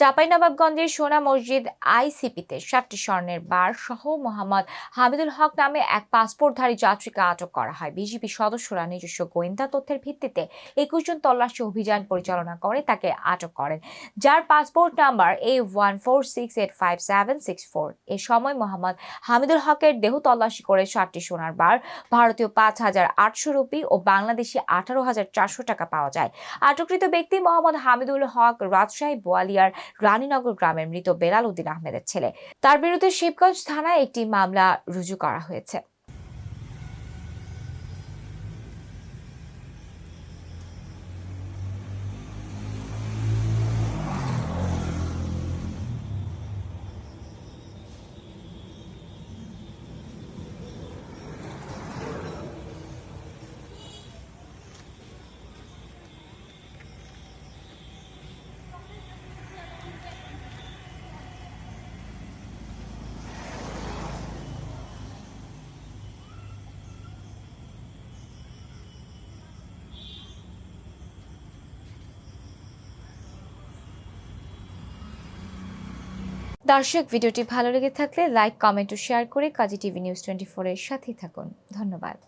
চাঁপাইনবাবগঞ্জের সোনা মসজিদ আইসিপিতে সাতটি স্বর্ণের বার সহ মোহাম্মদ হামিদুল হক নামে এক পাসপোর্টধারী যাত্রীকে আটক করা হয়। বিজেপি সদস্যরা নিজস্ব গোয়েন্দা তথ্যের ভিত্তিতে একুশ জন তল্লাশি অভিযান পরিচালনা করে তাকে আটক করেন। যার passport number A one four six eight five seven six four এ সময় মোহাম্মদ হামিদুল হকের দেহ তল্লাশি করে সাতটি সোনার বার ভারতীয় পাঁচ হাজার আটশো রুপি ও বাংলাদেশি আঠারো হাজার চারশো টাকা পাওয়া যায়। আটককৃত ব্যক্তি মোহাম্মদ হামিদুল হক রাজশাহী বোয়ালিয়ার রানীনগর গ্রামের মৃত বেলাল উদ্দিন আহমেদের ছেলে। তার বিরুদ্ধে শিবগঞ্জ থানায় একটি মামলা রুজু করা হয়েছে। দর্শক, ভিডিওটি ভালো লেগে থাকলে লাইক, কমেন্ট ও শেয়ার করে কাজী টিভি নিউজ টোয়েন্টি ফোরের সাথেই থাকুন। ধন্যবাদ।